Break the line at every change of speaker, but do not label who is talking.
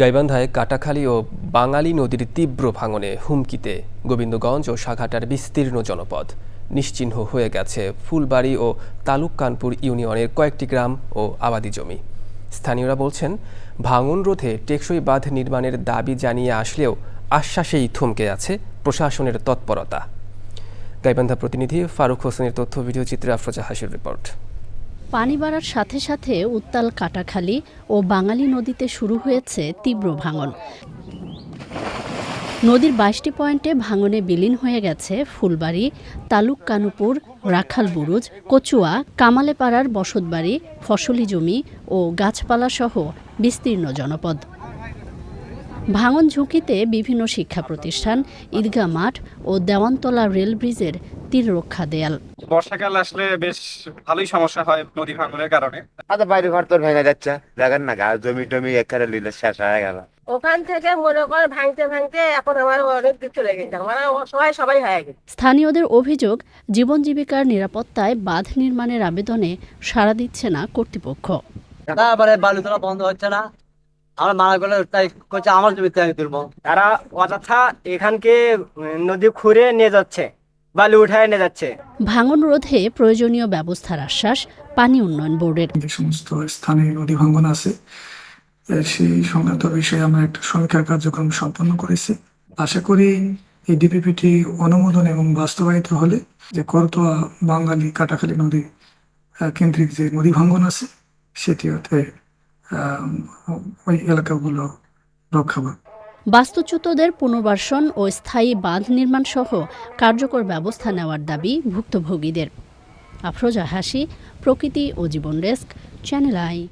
গাইবান্ধায় কাটাখালী ও বাঙালি নদীর তীব্র ভাঙনে হুমকিতে গোবিন্দগঞ্জ ও সাঘাটার বিস্তীর্ণ জনপদ। নিশ্চিহ্ন হয়ে গেছে ফুলবাড়ি ও তালুক কানপুর ইউনিয়নের কয়েকটি গ্রাম ও আবাদি জমি। স্থানীয়রা বলছেন, ভাঙন রোধে টেকসই বাঁধ নির্মাণের দাবি জানিয়ে আসলেও আশ্বাসেই থমকে আছে প্রশাসনের তৎপরতা। গাইবান্ধা প্রতিনিধি ফারুক হোসেনের তথ্য, ভিডিও চিত্রে আফরোজা হাসির রিপোর্ট।
পানি বাড়ার সাথে সাথে উত্তাল কাটাখালী ও বাঙালি নদীতে শুরু হয়েছে তীব্র ভাঙন। নদীর বাইশটি পয়েন্টে ভাঙনে বিলীন হয়ে গেছে ফুলবাড়ি, তালুক কানুপুর, রাখাল বুরুজ, কচুয়া, কামালেপাড়ার বসতবাড়ি, ফসলি জমি ও গাছপালা সহ বিস্তীর্ণ জনপদ। ভাঙন ঝুঁকিতে বিভিন্ন শিক্ষা প্রতিষ্ঠান ঈদগা মাঠ ও দেওয়ানতলা রেল ব্রিজের তীর রক্ষা দেয়াল।
বর্ষাকাল আসলে বেশ ভালোই সমস্যা হয় নদী ভাঙনের কারণে।
আচ্ছা বাইরে ঘর তোর ভেঙে যাচ্ছে। দেখেন না গা জমি টমি একেবারে লিলে শেষ হয়ে গেল।
ওখান থেকে মনে কর ভাঙতে ভাঙতে এখন আমার অনেক দিক চলে গেছে। মানে অসহায় সবাই হয়ে গেছে।
স্থানীয়দের অভিযোগ জীবন জীবিকার নিরাপত্তায় বাঁধ নির্মাণের আবেদনে সাড়া দিচ্ছে না কর্তৃপক্ষ।
তারপরে বালু তোলা বন্ধ হচ্ছে না। আমরা মারা গেলে তাই করছে আমার জমিতে আমি তুলবো।
তারা অযথা এখানকে নদী খুঁড়ে নিয়ে যাচ্ছে। বালু উঠায় নিয়ে যাচ্ছে।
ভাঙন রোধে প্রয়োজনীয় ব্যবস্থার আশ্বাস পানি উন্নয়ন বোর্ডের।
যে সমস্ত স্থানে নদী ভাঙ্গন আছে সেই সংক্রান্ত বিষয়ে আমরা একটা সমীক্ষা কার্যক্রম সম্পন্ন করেছি। আশা করি এই ডিপিপিটি অনুমোদন এবং বাস্তবায়িত হলে যে করতোয়া বাঙালি কাটাখালী নদী আহ, কেন্দ্রিক যে নদী ভাঙ্গন আছে সেটি হতে আহ, ওই এলাকাগুলো রক্ষা পাবে।
বাস্তুচ্যুতদের পুনর্বাসন ও স্থায়ী বাঁধ নির্মাণ সহ কার্যকর ব্যবস্থা নেওয়ার দাবি ভুক্তভোগীদের। আফরোজা হাসি, প্রকৃতি ও জীবন ডেস্ক, চ্যানেল আই।